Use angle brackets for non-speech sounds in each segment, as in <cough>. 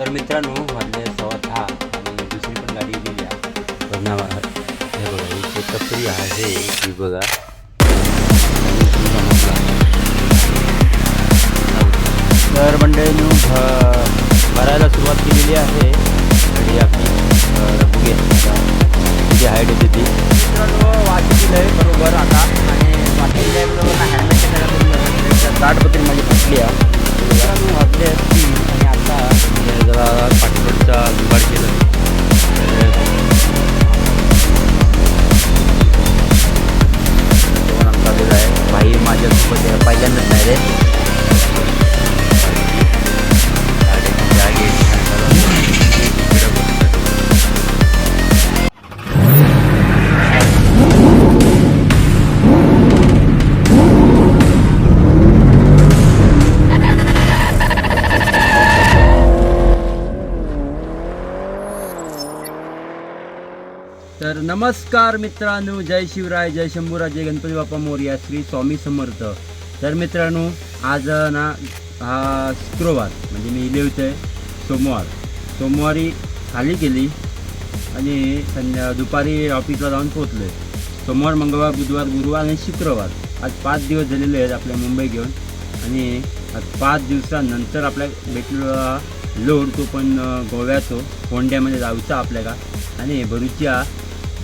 तर मित्रांनो वाजले सव्वा दहा आणि दुसरी पण गाडी गेली आहे. हे बघा इथे कपरी आहे ही बघा. तर मंडळीनं भ- भरायला सुरुवात केलेली आहे. गाडी आपली तर जी आता किती हाईट येते ती. मित्रांनो वाचलेली आहे बरोबर आता. आणि वाचलेली आहे बरोबर हॅल्मेटच्या ताटपत्री माझी फसली आहे. मित्रांनो जरा पाठीवरचा जुगाड केलं जेवण आमचा आहे. भाई माझ्यासोबत पहिल्यांदाच नाही रे. नमस्कार मित्रांनो जय शिवराय जय शंभूराजे गणपती बाप्पा मोरया श्री स्वामी समर्थ. तर मित्रांनो आज ना हा शुक्रवार म्हणजे मी इले होते सोमवार. सोमवारी खाली गेली आणि संध्या दुपारी ऑफिसला जाऊन पोचले सोमवार मंगळवार बुधवार गुरुवार आणि शुक्रवार. आज पाच दिवस झालेले आहेत आपल्या मुंबई घेऊन. आणि आज पाच दिवसानंतर आपल्या भेटलेला लोड तो पण गोव्याचो होंड्यामध्ये जाऊचा आपल्याला. आणि भरूच्या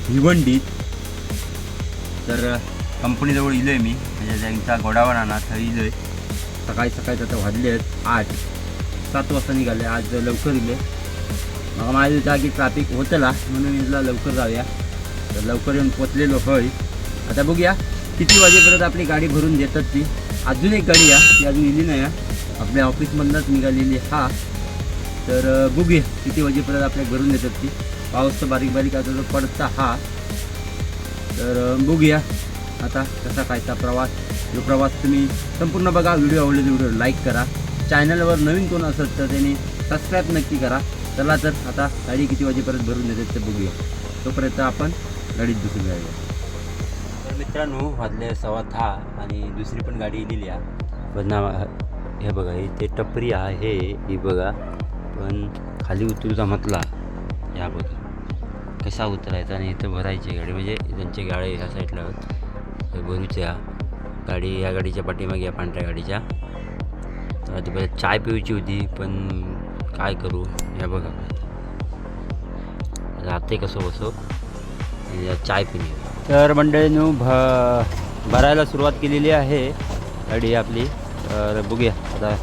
भिवंडीत. तर कंपनीजवळ इलो आहे मी. म्हणजे त्यांचा गोडावर आणा थंय इलो आहे सकाळी सकाळी आता वाजले आहेत आठ. सात वाजता निघाले. आज लवकर इले. मग माझ्या जागी ट्रॅफिक होतला. म्हणून इथला लवकर जाऊया. तर लवकर येऊन पोचलेलो होय. आता बघूया किती वाजेपर्यंत आपली गाडी भरून देतात ती. अजून एक गाडी या. ती अजून इली नाही आहे आपल्या ऑफिसमधनंच निघालेली हा. तर बघूया किती वाजेपर्यंत आपल्या भरून देतात ती. पाऊस बारीक बारीक आता जो पडता हा तर बघूया. आता कसा कायचा प्रवास. जो प्रवास तुम्ही संपूर्ण बघा व्हिडिओ आवडले व्हिडिओ लाईक करा. चॅनलवर नवीन कोण असेल तर त्याने सबस्क्राईब नक्की करा. चला तर आता गाडी किती वाजेपर्यंत भरून देतात ते बघूया. तोपर्यंत आपण गाडीत दुसरी गाडी तर मित्रांनो वाजले सव्वा दहा आणि दुसरी पण गाडी इलेली आहे. पण हे बघा इथे टपरी आहे ही बघा पण खाली उतरूचा म्हटला या बघा. कसा उतरायचा आणि इथं भरायची गाडी म्हणजे त्यांची गाडी ह्या साईडला भरूच्या गाडी या गाडीच्या पाठीमागे या पांढऱ्या गाडीच्या. तर ती चाय पिऊची होती पण काय करू या बघा. राहते कसं बसो? या चाय पिणे. तर मंडळीनं भ भरायला सुरुवात केलेली आहे गाडी आपली. तर बघूया आता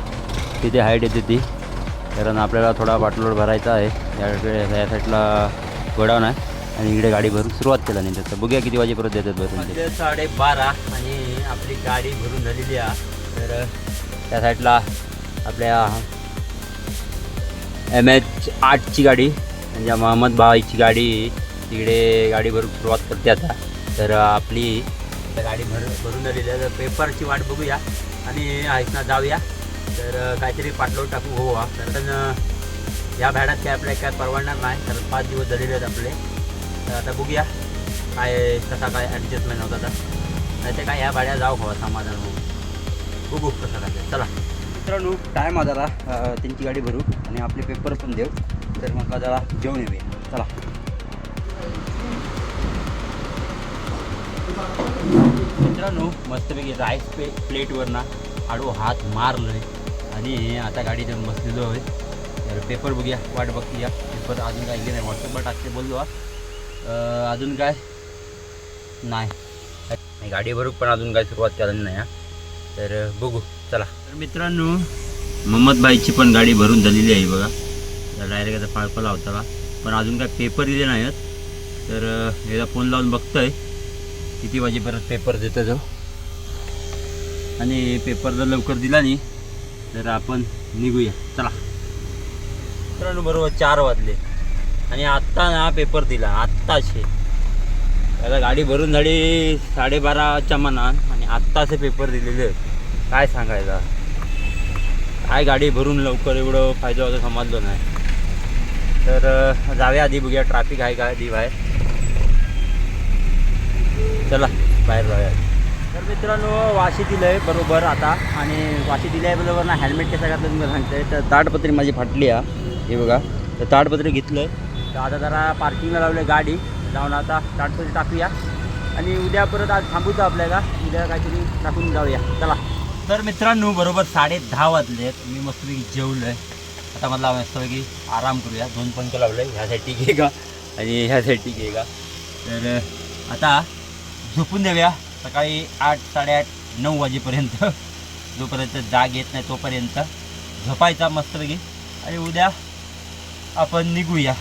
किती हाईट येते ती. कारण आपल्याला थोडा बाटलोड भरायचा आहे. या साईडला गोडाऊन आहे. आणि इकडे गाडी भरून सुरुवात केला नाही त्याचं बघूया किती वाजेपर्यंत देतात भरून ते. म्हणजे साडेबारा आणि आपली गाडी भरून झालेली आहे. तर त्या साईडला आपल्या एम एच आठची गाडी म्हणजे महम्मद भाईची गाडी तिकडे गाडी भरून सुरुवात करते आता. तर आपली आता गाडी भर भरून झालेली आहे. तर पेपरची वाट बघूया आणि ऐकना जाऊया. तर काहीतरी पाठलोट टाकू. हो कारण या भाड्यात काय आपल्या काय परवडणार नाही. तर पाच दिवस झालेले आहेत आपले. तर आता बघूया काय कसा काय ॲडजस्टमेंट होता तर नाही ते काय ह्या भाड्या जाऊ हवा समाधान होऊ बघू कसं काय चला. मित्रांनो टाईम आहे जरा त्यांची गाडी भरू आणि आपले पेपर पण देऊ. तर मग जरा जेवण येऊया. चला. मित्रांनो मस्तपैकी राईस पे प्लेटवर ना आडू हात मारलोय. आणि आता गाडी जाऊन बसलेलो आहे. तर पेपर बघूया वाट बघूया. पेपर अजून काय गेले नाही व्हॉट्सअपवर टाकते बोललो अजून काय? नाही. गाडी भरू पण अजून काय सुरुवात केली नाही हा. तर बघू चला. तर मित्रांनो मम्मदबाईची पण गाडी भरून झालेली आहे बघा. डायरेक्ट आता फाळफा लावता पण अजून काय पेपर दिले नाही आहेत. तर एकदा फोन लावून बघतोय. किती वाजेपर्यंत पेपर देतो तो. आणि पेपर जर लवकर दिला नाही तर आपण निघूया. चला. मित्रांनो बरोबर चार वाजले. आणि आत्ता ना पेपर दिला. आत्ताचे त्याला गाडी भरून झाली साडेबाराच्या मनात आणि आत्ताचे पेपर दिलेले आहेत. काय सांगायचा? काय गाडी भरून लवकर एवढं फायदा होतं समजलो नाही. तर जाऊया आधी बघूया ट्रॅफिक आहे का आधी बाहेर चला बाहेर जाऊया. तर मित्रांनो वाशी दिलं आहे बरोबर आता. आणि वाशी दिल्या बरोबर ना हेल्मेट कसं घातलं तुम्हाला सांगते तर ताटपत्री माझी फाटली आहे हे बघा तर ताडपत्र घेतलं. तर आता जरा पार्किंगला लावलं गाडी. जाऊन आता ताडपत्री टाकूया. आणि उद्या परत आज थांबूचं आपल्याला. उद्या काहीतरी टाकून जाऊया. चला. तर मित्रांनो बरोबर साडे दहा वाजलेत मी मस्तपैकी जेवलो आहे आता मला मस्तपैकी आराम करूया. दोन पंख लावले ह्यासाठी घे का आणि ह्यासाठी घे का तर आता झोपून देऊया. सकाळी आठ साडेआठ नऊ वाजेपर्यंत. जोपर्यंत जाग येत नाही तोपर्यंत. झोपायचा मस्तपैकी. आणि उद्या आपण निघूया.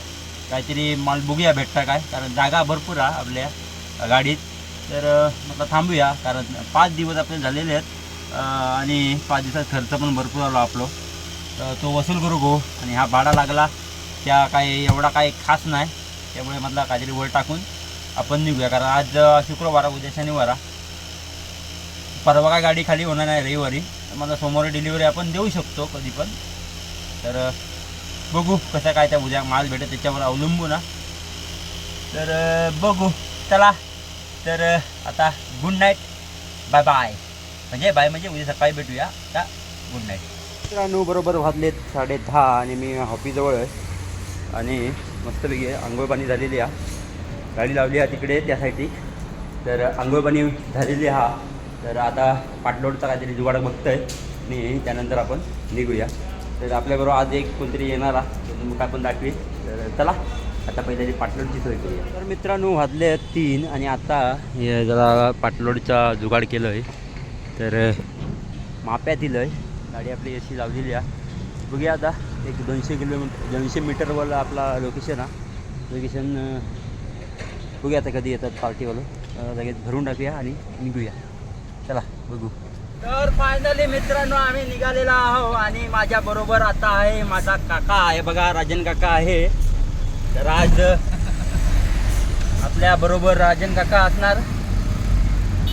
काहीतरी माल बघूया भेटता काय कारण जागा भरपूर आहे आपल्या गाडीत. तर म्हटलं थांबूया कारण पाच दिवस आपले झालेले आहेत. आणि पाच दिवसात खर्च पण भरपूर आलो आपलो. तर तो वसूल करू गो. आणि हा भाडा लागला. त्या काय एवढा काय खास नाही. त्यामुळे म्हटलं काहीतरी वर टाकून आपण निघूया. कारण आज शुक्रवार उद्या शनिवार परवा काय गाडी खाली होणार नाही रविवारी. तर मला सोमवारी डिलिव्हरी आपण देऊ शकतो कधी पण. तर बघू कसं काय त्या उद्या माल भेटत त्याच्यावर अवलंबून तर बघू. चला. तर आता गुड नाईट बाय बाय म्हणजे बाय म्हणजे उद्या सकाळी भेटूया. आता गुड नाईट मित्रांनो बरोबर वाजलेत साडे दहा आणि मी हॉपीजवळ आहे. आणि मस्तपैकी आंघोळ पाणी झालेली आहे. गाडी लावली आहे तिकडे त्यासाठी तर आंघोळ पाणी झालेली हा तर आता पाटलोडचा काहीतरी जुगाड बघतोय. आणि त्यानंतर आपण निघूया. तर आपल्याबरोबर आज एक कोणतरी येणार आहे मग आपण दाखवी तर चला आता पहिल्याची पाटलोडची सोय करूया. तर मित्रांनो वाजले तीन आणि आता हे जरा पाटलोडचा जुगाड केलं आहे तर माप्या दिलं आहे गाडी आपली अशी लावलेली आहे. बघूया आता एक दोनशे किलोमीटर दोनशे मीटरवर आपला लोकेशन आहे. लोकेशन बघूया आता कधी येतात पार्टीवालं. लगेच भरून टाकूया आणि निघूया. चला बघू. तर फायनली मित्रांनो आम्ही निघालेलो आहो आणि माझ्या बरोबर आता आहे माझा काका आहे. बघा राजन काका आहे. तर आज आपल्या बरोबर राजन काका असणार.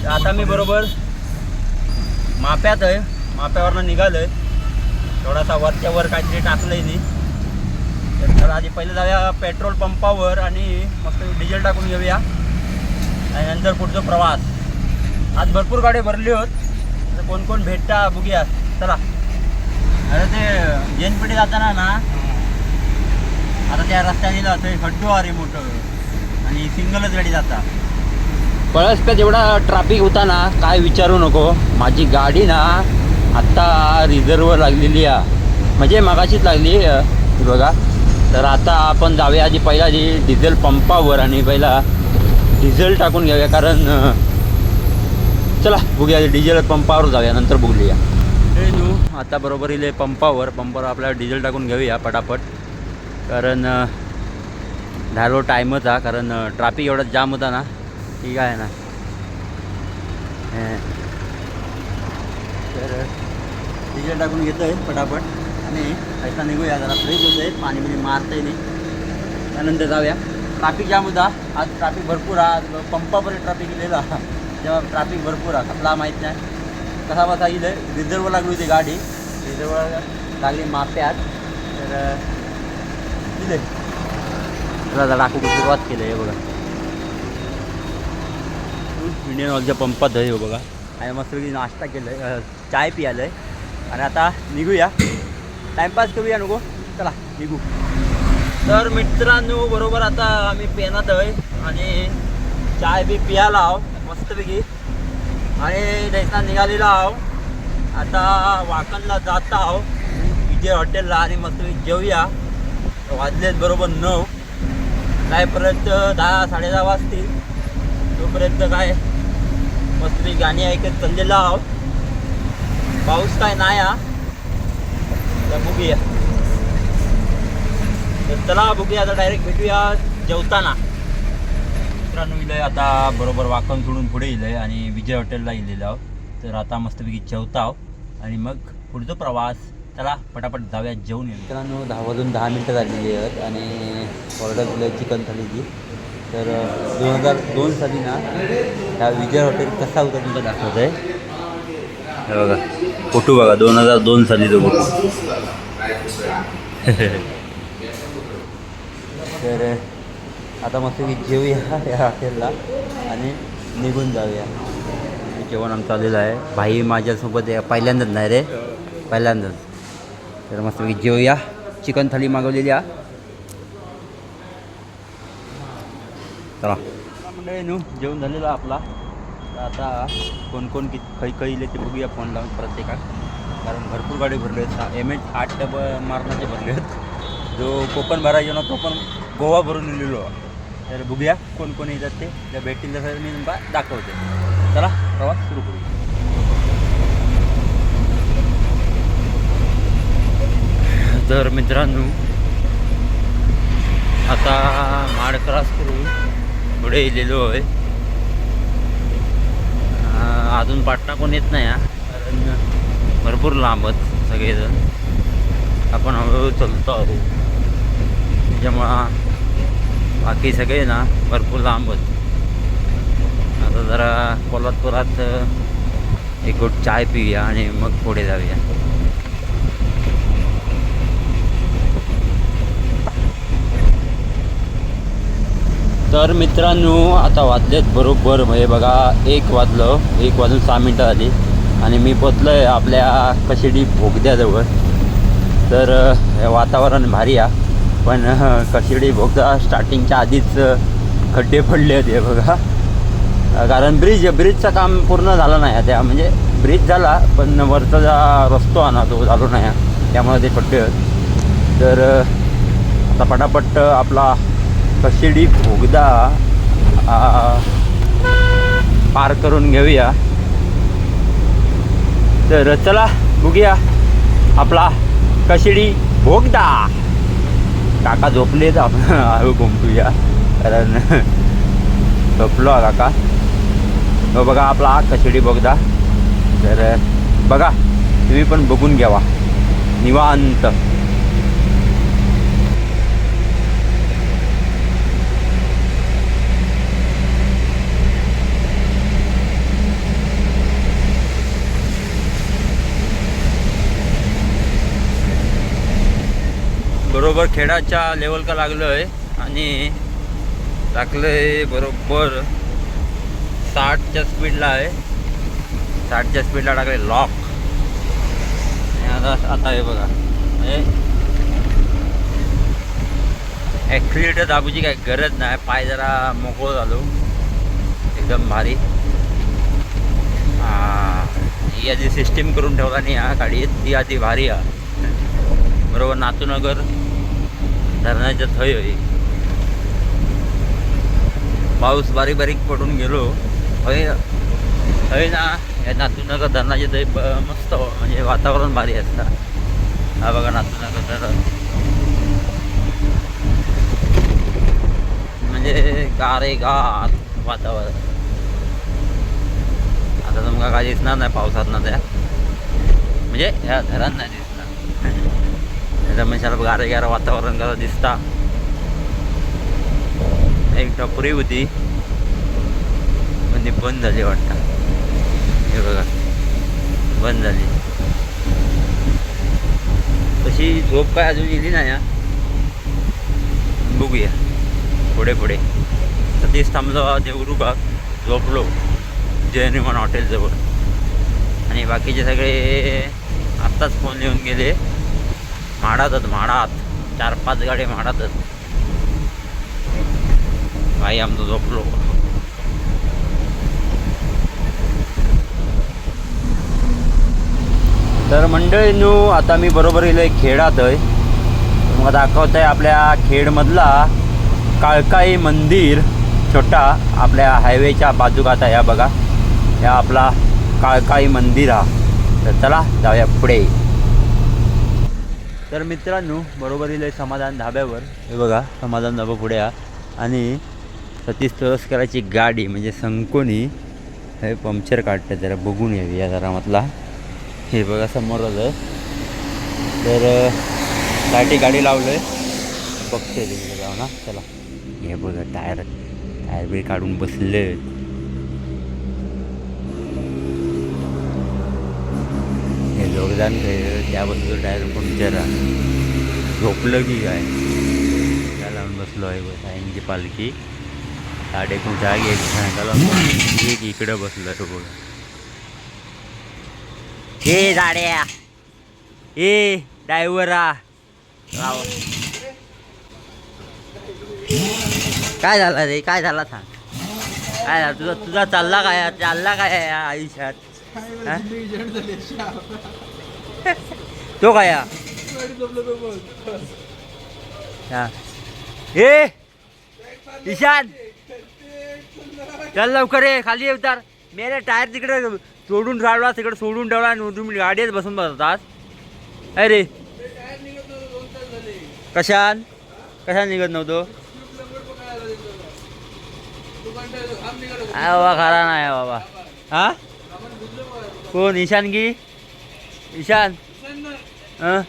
तर आता मी बरोबर माप्यात आहे. माप्यावरनं निघालोय. थोडासा वरच्या वर काहीतरी टाकलंय मी. तर आधी पहिले जाऊया पेट्रोल पंपावर आणि मस्त डिझेल टाकून घेऊया. आणि नंतर पुढचा प्रवास. आज भरपूर गाडी भरली होत. तर कोण कोण भेटता बघूया. चला. अरे ते जेनपेठी जाताना ना आता त्या रस्त्याने जातोय खड्डू अरे मोठं. आणि सिंगलच गाडी जाता. पळसप्यात एवढा ट्रॅफिक होता ना काय विचारू नको. माझी गाडी ना आत्ता रिझर्व लागलेली आहे. म्हणजे मगाशीच लागली बघा. तर आता आपण जाऊया आधी पहिला आधी डिझेल पंपावर आणि पहिला डिझेल टाकून घेऊया कारण चला बघूया डिझेल पंपावर जाऊया नंतर बघूया. नू आता बरोबर इले पंपावर पंपावर आपल्याला डिझेल टाकून घेऊया पटापट. कारण झालो टाईमच हा कारण ट्रॅफिक एवढा जाम होता ना ठीक आहे ना. हं. तर डिझेल टाकून घेतो आहे पटापट. आणि ऐसा निघूया जरा फ्रेश होतं आहे पाणी बिणी मारता नाही त्यानंतर जाऊया. ट्रॅफिक जाम होता. आज ट्रॅफिक भरपूर हा आज पंपापर्यंत ट्रॅफिक गेलेला. तेव्हा ट्रॅफिक भरपूर हा कसला माहीत नाही. कसा बसा येईल रिझर्व लागली होती गाडी. रिझर्व लागली माप्यात तर टाकू सुरुवात केली आहे बघा. इंडियन ऑइलच्या पंपात आहे हे बघा. आणि मस्तपैकी नाश्ता केलं आहे चाय पियालं आहे आणि आता निघूया. टाईमपास करूया नको? चला निघू. तर मित्रांनो बरोबर आता आम्ही पेनात आहे. आणि चाय बी पियाला आहो मस्तपैकी. आणि त्याचा निघालेला आहो आता वाकणला जात आहो विजय हॉटेलला आणि मस्तपैकी जेवूया वाजलेत बरोबर नऊ. जायपर्यंत दहा साडेदहा वाजतील. तोपर्यंत काय मस्तपैकी गाणी ऐकत चाललेलो आहो पाऊस काय नाही हा तर बघूया. तर चला बघूया आता डायरेक्ट भेटूया जेवताना. मित्रांनो इलंय आता बरोबर वाकण सोडून पुढे इलंय आणि विजय हॉटेलला इलेलो आहोत. तर आता मस्तपैकी जेवता आणि मग पुढचा प्रवास. चला पटापट जाऊया जेवून येऊ मित्रांनो दहा वाजून दहा मिनटं झालेली आहेत आणि ऑर्डर दिलं चिकन थालीची तर दोन हजार दोन साली ना ह्या विजय हॉटेल कसा होता तुमचा दाखवत आहे? हे बघा फोटो बघा दोन हजार दोन सालीचा फोटो. तर आता मस्त की जेवूया <laughs> या हॉटेलला आणि निघून जाऊया. जेवण आमचं आलेलं आहे. भाई माझ्यासोबत पहिल्यांदाच नाही रे. पहिल्यांदाच. तर मस्त की जेवूया. चिकन थाली मागवलेली हा चला. मंडळी नू जेवण झालेलं आपला. तर आता कोण कोण किती खै खै इले ते बघूया फोन लावून प्रत्येका कारण भरपूर गाडी भरले आहेत. एम एच आठ टब मारणाचे भरले आहेत. जो कोकण भरायचे ना तो पण गोवा भरून नेलेलो तर बघूया कोण कोण येतात ते. त्या भेटतील तसं मी तुमका दाखवते. चला प्रवास सुरू करू तर मित्रांनो आता माड क्रॉस करून पुढे गेलेलो आहे. अजून पाटणा कोण येत नाही हा. कारण भरपूर लांबत सगळेजण. आपण हळूहळू चलतो आहोत. त्याच्यामुळं बाकी सगळे ना भरपूर लांब होते. आता जरा कोल्हापुरात एक गोट चाय पिऊया आणि मग पुढे जाऊया. तर मित्रांनो आता वाजलेत बरोबर म्हणजे बघा एक वाजलं एक वाजून सहा मिनटं झाली. आणि मी पोचलो आहे आपल्या कशिडी भोगद्याजवळ. तर वातावरण भारी आहे. पण अ, कशिडी भोगदा स्टार्टिंगच्या आधीच खड्डे पडले होते बघा. कारण ब्रिज ब्रिजचं काम पूर्ण झालं नाही आहे त्या म्हणजे ब्रिज झाला पण वरचा जा रस्तो आणा तो झालो नाही. त्यामुळे ते खड्डे तर आता पटापट आपला कशिडी भोगदा पार करून घेऊया. तर चला बघूया आपला कशिडी भोगदा काका झोपलेत आपण हळू घुमटूया. कारण झोपलो काका. तो बघा आपला कशिडी बोगदा तर बघा तुम्ही पण बघून घ्यावा. निवांत. बरोबर खेळाच्या लेवल का लागलं आहे आणि टाकलं आहे बरोबर साठच्या स्पीडला आहे. साठच्या स्पीडला टाकले लॉक आणि आता आता हे बघा. ॲक्सिलेटर दाबूची काही गरज नाही. पाय जरा मोकळं झालो. एकदम भारी. याची आधी सिस्टीम करून ठेवला नाही हा गाडीत. ती आधी भारी हा. बरोबर नातूनगर धरणाच्या थय होई पाऊस बारीक बारीक पडून गेलो. हय हय ना या नातूनगर धरणाचे थंय मस्त म्हणजे वातावरण भारी असतं. हा बघा नातूनगर धरण. म्हणजे गारे गार वातावरण. आता तुमका काय दिसणार नाही पावसात ना त्या. म्हणजे ह्या धरण नाही दिसणार रमेशाला गार गार वातावरण कसं दिसता. एक टपरी होती. पण ती बंद झाली वाटतं. हे बघा बंद झाली. तशी झोप काय अजून गेली नाही बघूया. पुढे पुढे. सतीश थांबलो देवरुबाग झोपलो. जयनिमान हॉटेलजवळ आणि बाकीचे सगळे आत्ताच फोन येऊन गेले. माडातच माडात. चार पाच गाडी माडातच. भाई आमचं झोपलो. तर मंडळींनो आता मी बरोबर येलो आहे खेडात आहे मग दाखवत आहे आपल्या खेडमधला काळकाई मंदिर छोटा आपल्या हायवेच्या बाजूकात आहे या बघा. या आपला काळकाई मंदिर हा. तर चला जाऊया पुढे. तर मित्रांनो बरोबर समाधान धाब्यावर. हे बघा समाधान धाबा पुढे या आणि सतीश तळसकराची गाडी म्हणजे संकोनी हे पंक्चर काढतं जरा बघून यावी या जरा म्हटला हे बघा समोर आलं. तर साठी गाडी लावलं आहे बघते तिकडे जाऊ ना. चला. हे बघा टायर टायर बी काढून बसले योगदान जोगदान त्याबद्दल डायरेक्ट पण विचारा. झोपलं की काय? त्या लावून बसलो आहे साईंची पालखी. साडे कुठा घ्यायची एक इकडं बसलं सगळं हे जाड्या. गाड्या ए ड्रायव्हरा राव. काय झालं रे? काय झाला सांग. काय झालं? तुझा तुझा चालला काय? चालला काय आहे या आयुष्यात? तो काय? या? हा. ए ईशान चल लवकर ये खाली उतार. मेरे टायर तिकडे सोडून राहिला तिकडे सोडून ठेवला आणि तुम्ही गाडीत बसून बसतात अरे कशान? कशान निघत नव्हतो? अरे बाबा खरा नाही बाबा. हा? कोण? ईशान की? ईशान? हं?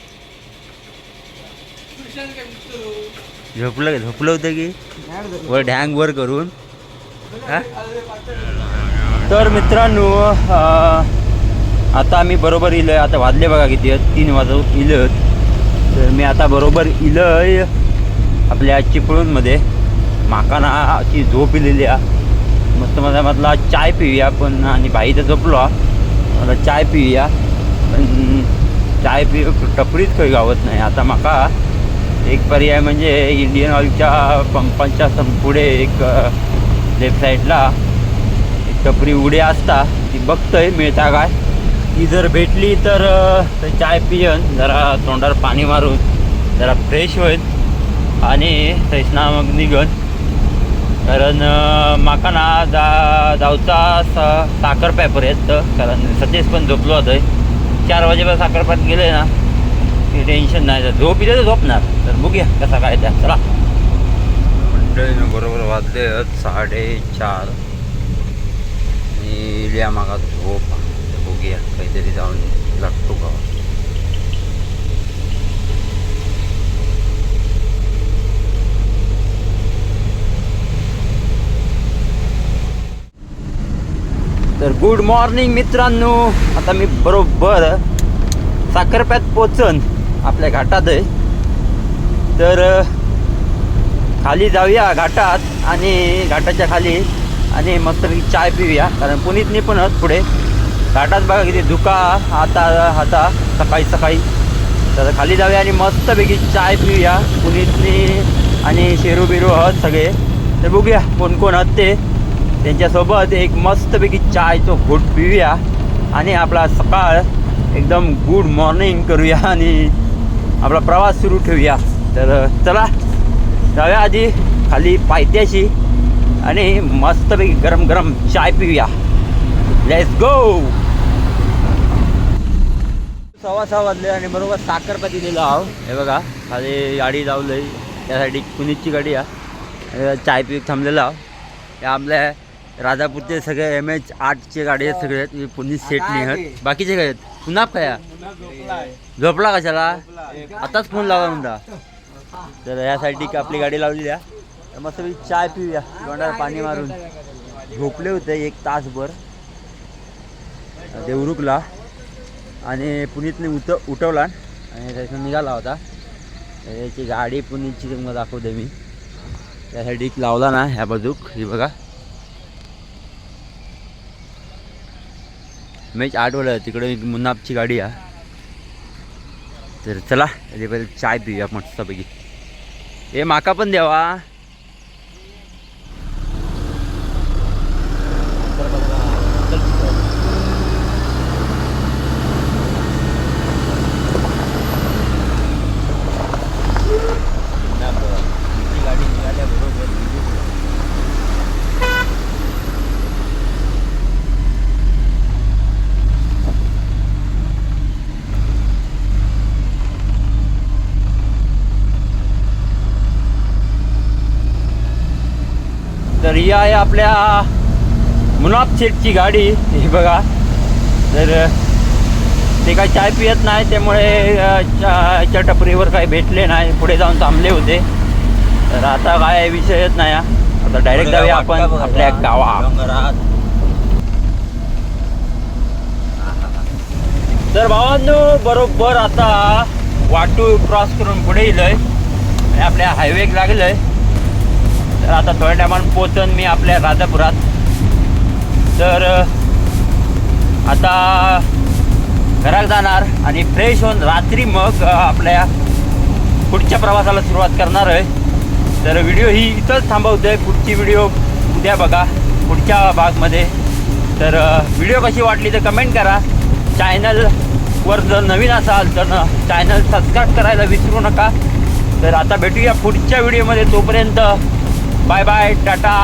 झोपलं झोपलं होतं की? वर ढँग वर करून? तर मित्रांनो आता आम्ही बरोबर इलंय. आता वाजले बघा किती आहेत? तीन वाजव इलत तर मी आता बरोबर इलय आपल्या चिपळूणमध्ये. माका ना अशी झोप इलेली आहे. मस्त माझा मधला चाय पिऊया पण आणि बाई तर झोपलो. मला चाय पिऊया. चाय पि टपरीच काही गावत नाही. आता माका एक पर्याय म्हणजे इंडियन ऑइलच्या पंपांच्या संपुढे एक लेफ्ट साईडला एक टपरी उडे असता. ती बघतंय मिळता काय? ती जर भेटली तर चाय पियन. जरा तोंडावर पाणी मारून जरा फ्रेश होईल आणि थंयसना मग निघन. कारण म्हाका माका ना जा जावचा सा साखर पेपर येत कारण सतेज पण झोपलो होतोय. चार वाजेपर्यंत साखरपात गेले ना की टेन्शन नाही. तर झोप इथे झोपणार. तर बघूया कसा काय त्या चला. मंडळीनं बरोबर वाजले साडेचार आणि लिया मागा झोप बघूया काहीतरी जाऊन लागतो का? तर गुड मॉर्निंग मित्रांनो. आता मी बरोबर साखरप्यात पोचन आपल्या घाटात आहे. तर खाली जाऊया घाटात आणि घाटाच्या खाली आणि मस्तपैकी चाय पिऊया. कारण पुनीतनी पण आहेत पुढे. घाटात बघा किती धुका आता आता सकाळी सकाळी. तर खाली जाऊया आणि मस्तपैकी चाय पिऊया. पुनीतनी आणि शेरू बिरू आहेत सगळे. तर बघूया कोण कोण आहेत ते. त्यांच्यासोबत एक मस्तपैकी चायचं घोट पिऊया आणि आपला सकाळ एकदम गुड मॉर्निंग करूया आणि आपला प्रवास सुरू ठेवूया. तर चला जाऊया आधी खाली पायथ्याशी आणि मस्तपैकी गरम गरम चाय पिऊया. लेट्स गो सव्वा सहा वाजले आणि बरोबर साखरपा दिलेलो आहो. हे बघा खाली गाडी लावलं त्यासाठी कुणीची गाडी आहे? चाय पिऊ थांबलेलो आहो. हे आपल्या राजापूरचे सगळे एम एच आठचे गाडी आहेत सगळे आहेत. पुणे सेट नाही आहेत बाकीचे काय आहेत? पुन्हा काय झोपला कशाला? आताच फोन लावा म्हणता. तर यासाठी आपली गाडी लावलेली आहे तर मस्त मी चाय पिऊया. तोंडावर पाणी मारून. झोपले होते एक तासभर. देवरुखला. आणि पुनीतने उत उठवला. आणि त्याच्यातून निघाला होता. तर याची गाडी पुनीतची तुम्हाला दाखवते मी. त्यासाठी लावला ना ह्या बाजूक. ही बघा. मॅच आठवलं तिकडे मुन्नापची गाडी आहे. तर चला पहिले चाय पिऊया मस्तपैकी. ए माका पण द्यावा गाडी निघाल्या बरोबर तर ही आहे आपल्या मुनाफ शेठची गाडी. ही बघा. तर ते काही चाय पियत नाही त्यामुळे चायच्या टपरीवर काही भेटले नाही. पुढे जाऊन थांबले होते. तर आता काय विषयच नाही. आता डायरेक्ट जाऊया आपण आपल्या गावा तर भावांनो बरोबर आता वाटू क्रॉस करून पुढे येलोय आणि आपल्या हायवे लागलोय. तर आता थोड्या टायमान पोचन मी आपल्या राजापुरात. तर आता घरात जाणार आणि फ्रेश होऊन रात्री मग आपल्या पुढच्या प्रवासाला सुरुवात करणार आहे. तर व्हिडिओ ही इथंच थांबवतोय. पुढची व्हिडिओ उद्या बघा पुढच्या भागमध्ये. तर व्हिडिओ कशी वाटली तर कमेंट करा. चॅनलवर जर नवीन असाल तर चॅनल सबस्क्राईब करायला विसरू नका. तर आता भेटूया पुढच्या व्हिडिओमध्ये. तोपर्यंत बाय बाय टाटा.